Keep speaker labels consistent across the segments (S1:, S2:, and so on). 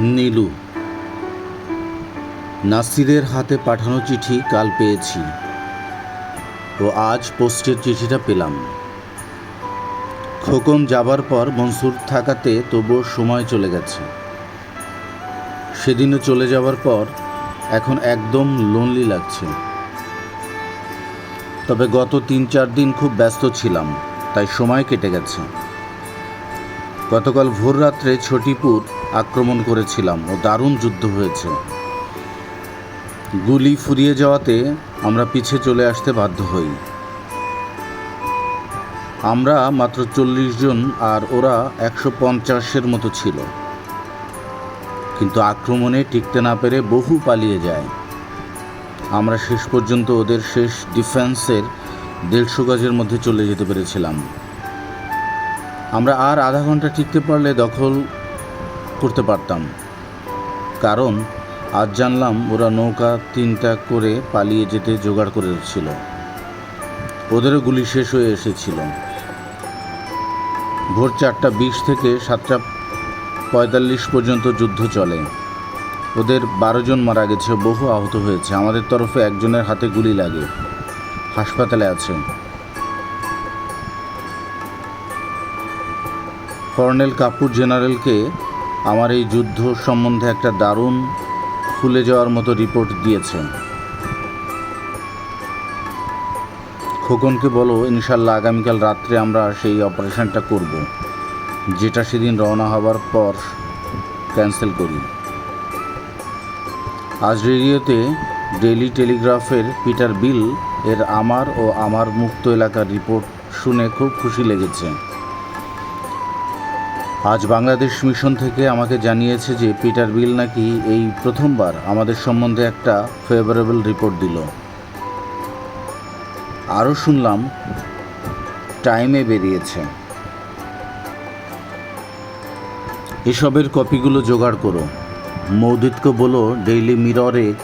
S1: নীলু। নাসিরের হাতে পাঠানো চিঠি কাল পেয়েছি। ও আজ পোস্টের চিঠিটা পেলাম। খোকন যাবার পর মনসুর থাকাতে তবুও সময় চলে গেছে। সেদিনও চলে যাওয়ার পর এখন একদম লোনলি লাগছে। তবে গত তিন চার দিন খুব ব্যস্ত ছিলাম, তাই সময় কেটে গেছে। গতকাল ভোর রাত্রে ছটিপুর আক্রমণ করেছিলাম ও দারুণ যুদ্ধ হয়েছে। গুলি ফুরিয়ে যাওয়াতে আমরা পিছে চলে আসতে বাধ্য হই। আমরা মাত্র চল্লিশ জন আর ওরা একশো পঞ্চাশের মতো ছিল। কিন্তু আক্রমণে টিকতে না পেরে বহু পালিয়ে যায়। আমরা শেষ পর্যন্ত ওদের শেষ ডিফেন্সের দেড়শো গজের মধ্যে চলে যেতে পেরেছিলাম। আমরা আর আধা ঘণ্টা টিকতে পারলে দখল করতে পারতাম। কারণ আজ জানলাম ওরা নৌকা তিনটা করে পালিয়ে যেতে জোগাড় করেছিল ওদেরও গুলি শেষ হয়ে এসেছিল। ভোর চারটা বিশ থেকে সাতটা পঁয়তাল্লিশ পর্যন্ত যুদ্ধ চলে। ওদের বারো জন মারা গেছে, বহু আহত হয়েছে। আমাদের তরফে একজনের হাতে গুলি লাগে। হাসপাতালে আছে। কর্নেল কাপুর জেনারেলকে আমার এই যুদ্ধ সম্বন্ধে একটা দারুণ ফুলে যাওয়ার মতো রিপোর্ট দিয়েছে। খোকনকে বলো, ইনশাল্লাহ আগামীকাল রাত্রে আমরা সেই অপারেশনটা করব, যেটা সেদিন রওনা হবার পর ক্যান্সেল করি। আজ রেডিওতে ডেইলি টেলিগ্রাফের পিটার বিল এর আমার ও আমার মুক্ত এলাকার রিপোর্ট শুনে খুব খুশি লেগেছে। আজ বাংলাদেশ মিশন থেকে আমাকে জানিয়েছে যে পিটার বিল নাকি এই প্রথমবার আমাদের সম্বন্ধে একটা ফেভারেবল রিপোর্ট দিল। আরও শুনলাম টাইমে বেরিয়েছে। এসবের কপিগুলো জোগাড় করো। মৌদিতকে বলো ডেইলি মিররে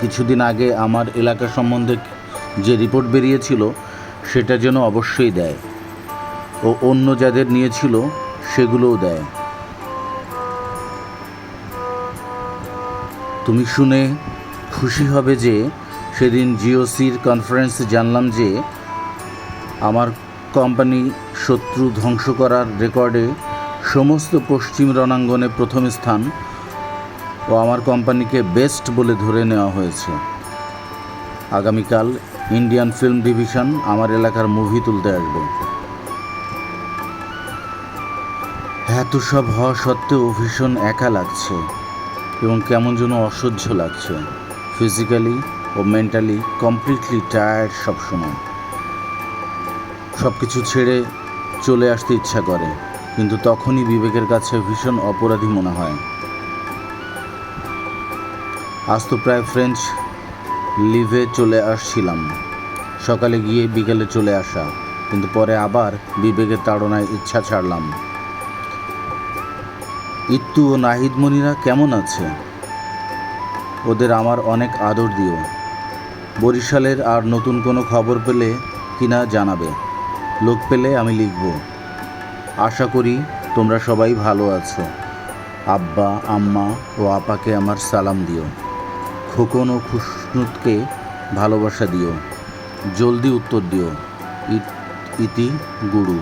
S1: কিছুদিন আগে আমার এলাকা সম্বন্ধে যে রিপোর্ট বেরিয়েছিল, সেটা যেন অবশ্যই দেয়। ও অন্য যাদের নিয়েছিল সেগুলোও দেয়। তুমি শুনে খুশি হবে যে সেদিন জিওসির কনফারেন্সে জানলাম যে আমার কোম্পানি শত্রু ধ্বংস করার রেকর্ডে সমস্ত পশ্চিম রণাঙ্গনে প্রথম স্থান ও আমার কোম্পানিকে বেস্ট বলে ধরে নেওয়া হয়েছে। আগামীকাল ইন্ডিয়ান ফিল্ম ডিভিশন আমার এলাকার মুভি তুলতে আসবে। এত সব হওয়া সত্ত্বেও ভীষণ একা লাগছে এবং কেমন যেন অসহ্য লাগছে। ফিজিক্যালি ও মেন্টালি কমপ্লিটলি টায়ার্ড সবসময়। সব কিছু ছেড়ে চলে আসতে ইচ্ছা করে, কিন্তু তখনই বিবেকের কাছে ভীষণ অপরাধী মনে হয়। আজ তো প্রায় ফ্রেঞ্চ লিভে চলে আসছিলাম। সকালে গিয়ে বিকেলে চলে আসা, কিন্তু পরে আবার বিবেকের তাড়নায় ইচ্ছা ছাড়লাম। ইত্তু ও নাহিদ মনিরা কেমন আছে? ওদের আমার অনেক আদর দিও। বরিশালের আর নতুন কোনো খবর পেলে কিনা জানাবে। লোক পেলে আমি লিখব। আশা করি তোমরা সবাই ভালো আছো। আব্বা, আম্মা ও আপাকে আমার সালাম দিও। খোকন ও খুশনুতকে ভালোবাসা দিও। জলদি উত্তর দিও। ইতি গুরু।